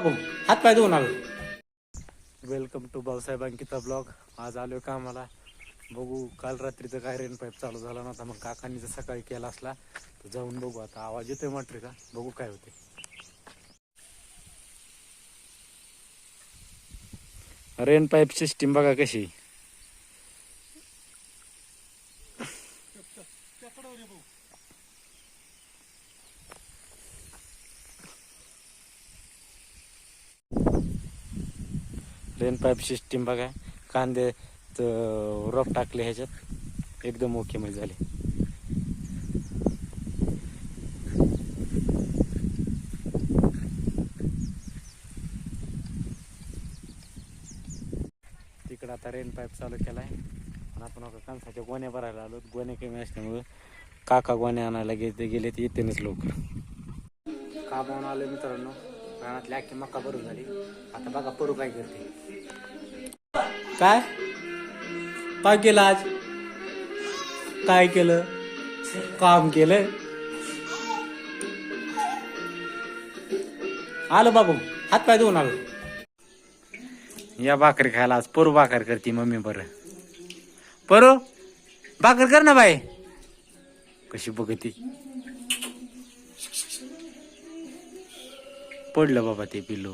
हात पाय धुवून आलो. Welcome to Bhausaheb Ankita blog आज आलोय कामाला. बघू काल रात्रीचं काय रेन पाईप चालू झाला नव्हता मग काकांनी जर सकाळी केला असला तर जाऊन बघू आता. आवाज येतोय मटरीचा. का बघू काय होते रेन पाईप सिस्टीम बघा कशी. रेन पाईप सिस्टीम बघा. कांदे रोप टाकले ह्याच्यात. एकदम ओके मध्ये झाले. तिकडं आता रेन पाईप चालू केलाय. आणि आपण कणसाच्या गोण्या भरायला आलो गोण्या कमी असल्यामुळे काका गोण्या आणायला गेले गेले ते येतेनच का कामावून आले मित्रांनो. रानातली अख्खी मका भरून झाली. आता बघा परू काय करते. काय? काय केलं आज? काय केलं? काम केलं? आलो बाबू हात पाय धुवून आलो. या भाकरी खायला आज परू भाकर करते मम्मी बरं. परू भाकर कर ना बाई. कशी बघती? पडलं बाबा ते पिल्लू